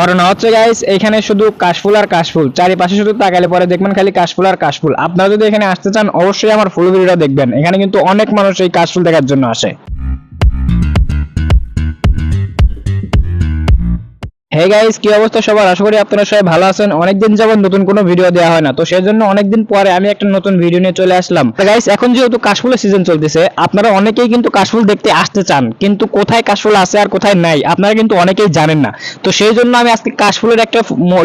ঘটনা হচ্ছে গাইস এখানে শুধু কাশফুল আর কাশফুল। চারিপাশে শুধু তাকালে পরে দেখবেন খালি কাশফুল আর কাশফুল। আপনারা যদি এখানে আসতে চান, অবশ্যই আমার ফুল ভিডিওটা দেখবেন। এখানে কিন্তু অনেক মানুষ এই কাশফুল দেখার জন্য আসে। হে গাইস কি অবস্থা সবার? আশা করি আপনারা সবাই ভালো আছেন। অনেকদিন যাবত নতুন কোনো ভিডিও দেওয়া হয় না। তো সেই জন্য অনেকদিন পরে আমি একটা নতুন ভিডিও নিয়ে চলে আসলাম। গাইস এখন যেহেতু কাশফুলের সিজন চলতেছে, আপনারা অনেকেই কিন্তু কাশফুল দেখতে আসতে চান, কিন্তু কোথায় কাশফুল আছে আর কোথায় নাই, আপনারা কিন্তু অনেকেই জানেন না। তো সেই জন্য আমি আজকে কাশফুলের একটা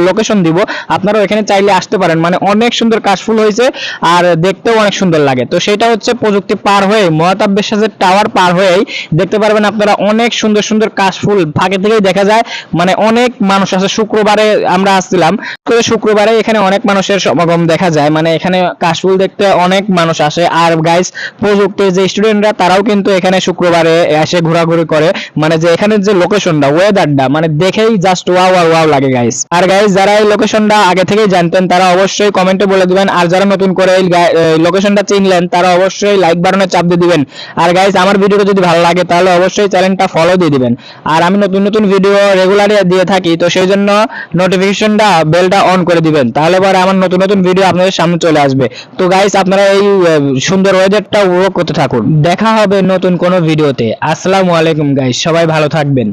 লোকেশন দিব। আপনারা এখানে চাইলে আসতে পারেন। মানে অনেক সুন্দর কাশফুল হয়েছে আর দেখতেও অনেক সুন্দর লাগে। তো সেটা হচ্ছে প্রযুক্তি পার হয়ে মহাতাব বিশ্বাসের টাওয়ার পার হয়েই দেখতে পারবেন আপনারা অনেক সুন্দর সুন্দর কাশফুল। ফাঁকে থেকেই দেখা যায় মানে অনেক মানুষ আছে, শুক্রবারে আমরা আসছিলাম। তো শুক্রবারে এখানে অনেক মানুষের সমাগম দেখা যায়। মানে এখানে কাশফুল দেখতে অনেক মানুষ আসে। আর গাইস প্রযুক্তির যে স্টুডেন্টরা তারাও কিন্তু এখানে শুক্রবারে এসে ঘোরাঘুরি করে। মানে যে এখানে যে লোকেশনটা ওয়েদারটা মানে দেখেই জাস্ট ওয়াও আর ওয়াও লাগে গাইস আর গাইস যারা এই লোকেশনটা আগে থেকেই জানতেন, তারা অবশ্যই কমেন্টে বলে দিবেন। আর যারা নতুন করে এই লোকেশনটা চিনলেন, তারা অবশ্যই লাইক বাটনে চাপ দিয়ে দিবেন। আর গাইস আমার ভিডিওটা যদি ভালো লাগে, তাহলে অবশ্যই চ্যানেলটা ফলো দিয়ে দিবেন। আর আমি নতুন নতুন ভিডিও রেগুলারই দিয়ে থাকি, তো সেই জন্য নোটিফিকেশনটা বেলটা অন করে দিবেন। তাহলে পরে আমার নতুন নতুন ভিডিও আপনাদের সামনে চলে আসবে। তো গাইস আপনারা এই সুন্দর ওয়েদারটা উপভোগ করতে থাকুন। দেখা হবে নতুন কোনো ভিডিওতে আসসালামু আলাইকুম গাইস সবাই ভালো থাকবেন।